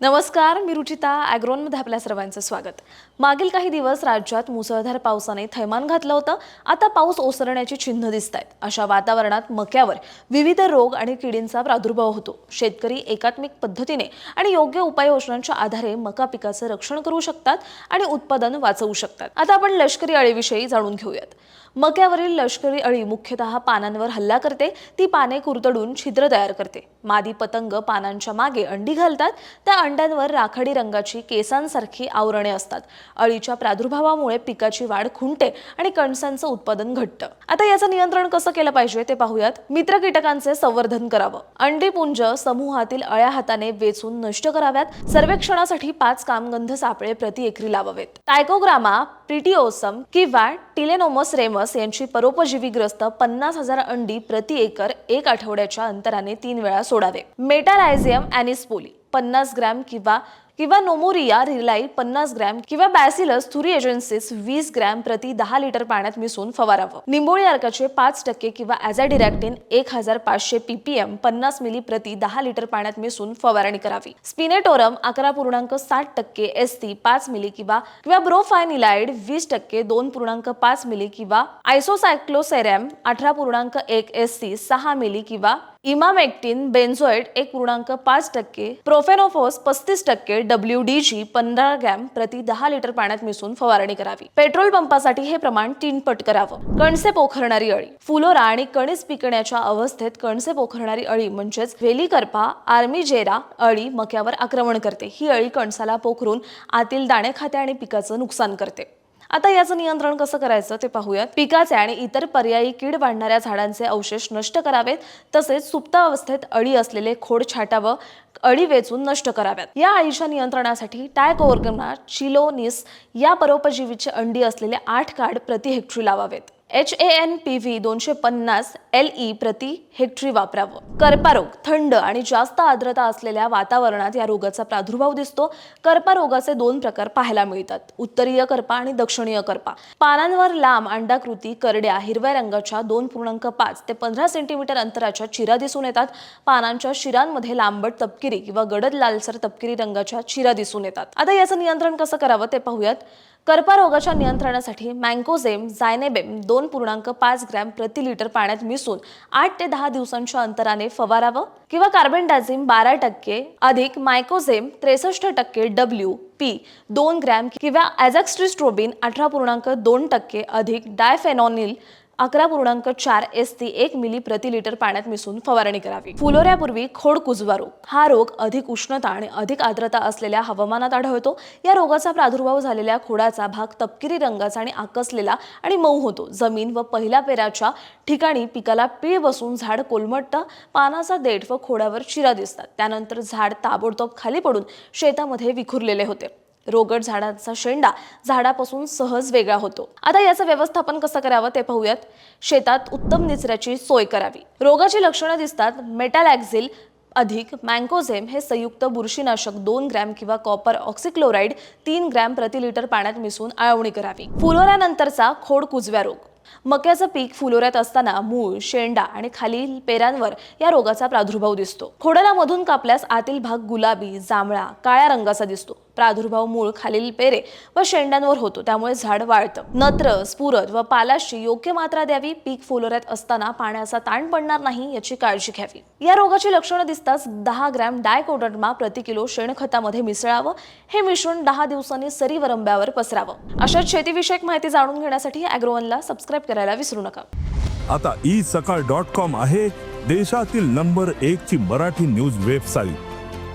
नमस्कार मी रुचिता ॲग्रोनमध्ये आपल्या सर्वांचं स्वागत. मागील काही दिवस राज्यात मुसळधार पावसाने थैमान घातलं होतं. आता पाऊस ओसरण्याची चिन्ह दिसत आहेत अशा वातावरणात मक्यावर विविध रोग आणि किडींचा प्रादुर्भाव होतो. शेतकरी एकात्मिक पद्धतीने आणि योग्य उपाययोजनांच्या आधारे मका पिकाचं रक्षण करू शकतात आणि उत्पादन वाचवू शकतात. आता आपण लष्करी अळीविषयी जाणून घेऊयात. मक्यावरील लष्करी अळी मुख्यतः पानांवर हल्ला करते. ती पाने कुरतडून छिद्र तयार करते. मादी पतंग पानांच्या मागे अंडी घालतात. त्या अंड्यांवर राखाडी रंगाची केसांसारखी आवरणे असतात. अळीच्या प्रादुर्भावामुळे पिकाची वाढ खुंटे आणि कणसांचं उत्पादन घटतं. आता याचं नियंत्रण कसं केलं पाहिजे ते पाहूयात. मित्र कीटकांचे संवर्धन करावं. अंडीपुंज समूहातील अळ्या हाताने वेचून नष्ट कराव्यात. सर्वेक्षणासाठी पाच कामगंध सापळे प्रति एकरी लावावेत. टायकोग्रामा प्रिटिओसम किंवा टिलेनोमस रेमस यांची परोपजीवीग्रस्त पन्नास हजार अंडी प्रति एकर एक आठवड्याच्या अंतराने तीन वेळा सोडावे. मेटारायझियम अॅनिस्पोली पन्नास ग्रॅम किंवा किंवा नोमोरिया रिलाई पन्नास ग्रॅम किंवा बॅसिलस थुरी एजन्सिस वीस ग्रॅम प्रति दहा लिटर पाण्यात मिसळून फवारावं. निंबोळी अर्काचे पाच टक्के किंवा ॲझॅडिरॅक्टिन एक हजार पाचशे पीपीएम पन्नास मिली प्रति दहा लिटर पाण्यात मिसळून फवारणी करावी. स्पिनेटोरम अकरा पूर्णांक साठ टक्के एस टी पाच मिली किंवा किंवा ब्रोफायनिलाइड वीस टक्के दोन पूर्णांक पाच मिली किंवा आयसोसायक्लोसेरॅम अठरा पूर्णांक एक एस सी सहा मिली किंवा इमामेक्टिन बेन्झोएट एक पूर्णांक पाच टक्के प्रोफेनोफोस पस्तीस टक्के डब्ल्यू डी जी पंधरा ग्रॅम प्रति दहा लिटर पाण्यात मिसळून फवारणी करावी. पेट्रोल पंपासाठी हे प्रमाण तीन पट करावं. कणसे पोखरणारी अळी. फुलोरा आणि कणीस पिकण्याच्या अवस्थेत कणसे पोखरणारी अळी म्हणजेच वेलीकरपा आर्मीजेरा अळी मक्यावर आक्रमण करते. ही अळी कणसाला पोखरून आतील दाणे खाते आणि पिकाचं नुकसान करते. आता याचं नियंत्रण कसं करायचं ते पाहूयात. पिकाचे आणि इतर पर्यायी कीड वाढणाऱ्या झाडांचे अवशेष नष्ट करावेत तसेच सुप्त अवस्थेत अळी असलेले खोड छाटावं अळी वेचून नष्ट कराव्यात. या अळीच्या नियंत्रणासाठी टायकोवर्गना चिलोनिस या परोपजीवीची अंडी असलेले आठ कार्ड प्रति हेक्टरी लावावेत. H A N P V दोनशे पन्नास एल ई प्रति हेक्टरी वापरावं. कर्पारोग थंड आणि जास्त आर्द्रता असलेल्या वातावरणात या रोगाचा प्रादुर्भाव दिसतो. कर्पारोगाचे दोन प्रकार पाहायला मिळतात. उत्तरीय करपा आणि दक्षिणीय करपा. पानांवर लांब अंडाकृती करड्या हिरव्या रंगाच्या दोन पूर्णांक पाच ते पंधरा सेंटीमीटर अंतराच्या चिरा दिसून येतात. पानांच्या शिरांमध्ये लांबट तपकिरी किंवा गडद लालसर तपकिरी रंगाच्या चिरा दिसून येतात. आता याचं नियंत्रण कसं करावं ते पाहूयात. कर्करोगाच्या नियंत्रणासाठी मँकोझेम जायनेबेम दोन पूर्णांक पाच ग्रॅम प्रति लिटर पाण्यात मिसळून आठ ते दहा दिवसांच्या अंतराने फवारावं किंवा कार्बनडाझिम बारा टक्के अधिक मायकोझेम त्रेसष्ट टक्के डब्ल्यू पी दोन ग्रॅम किंवा ॲझॅक्स्ट्रिस्ट्रोबिन अठरा पूर्णांक दोन टक्के अधिक डायफेनॉनिल अकरा पूर्णांक चार एस ती एक मिली प्रति लिटर पाण्यात मिसळून फवारणी करावी. फुलोऱ्यापूर्वी खोड कुजवा रोग हा रोग अधिक उष्णता आणि अधिक आर्द्रता असलेल्या हवामानात आढळतो. या रोगाचा प्रादुर्भाव झालेल्या खोडाचा भाग तपकिरी रंगाचा आणि आकसलेला आणि मऊ होतो. जमीन व पहिल्या पेराच्या ठिकाणी पिकाला पीळ बसून झाड कोलमटतं पानाचा देठ व खोडावर चिरा दिसतात. त्यानंतर झाड ताबडतोब खाली पडून शेतामध्ये विखुरलेले होते. रोगट झाडांचा शेंडा झाडापासून सहज वेगळा होतो. आता याचं व्यवस्थापन कसं करावं ते पाहूयात. शेतात उत्तम निचऱ्याची सोय करावी. रोगाची लक्षणं दिसतात मेटालॅक्झिल अधिक मँकोझेम हे संयुक्त बुरशीनाशक दोन ग्रॅम किंवा कॉपर ऑक्सिक्लोराईड तीन ग्रॅम प्रति लिटर पाण्यात मिसळून आळवणी करावी. फुलोऱ्यानंतरचा खोड कुजव्या रोग. मक्याचं पीक फुलोऱ्यात असताना मूळ शेंडा आणि खालील पेरांवर या रोगाचा प्रादुर्भाव दिसतो. खोडाला मधून कापल्यास आतील भाग गुलाबी जांभळा काळ्या रंगाचा दिसतो. प्रादुर्भाव मूळ खालील पेरे व शेंड्यांवर होतो. त्यामुळे झाड वाळतं. नत्र स्फुरद व पालाशी योग्य मात्रा द्यावी. पीक फुलोऱ्यात असताना पाण्याचा ताण पडणार नाही याची काळजी घ्यावी. या रोगाची लक्षणं दिसताच दहा ग्रॅम डायकोडर्मा प्रति किलो शेणखतामध्ये मिसळावं. हे मिश्रण दहा दिवसांनी सरीवरंब्यावर पसरावं. अशा शेतीविषयक माहिती जाणून घेण्यासाठी अॅग्रोवनला सबस्क्राईब करायला विसरू नका. आता ई सकाळ डॉट कॉम आहे देशातील नंबर एक ची मराठी न्यूज वेबसाईट.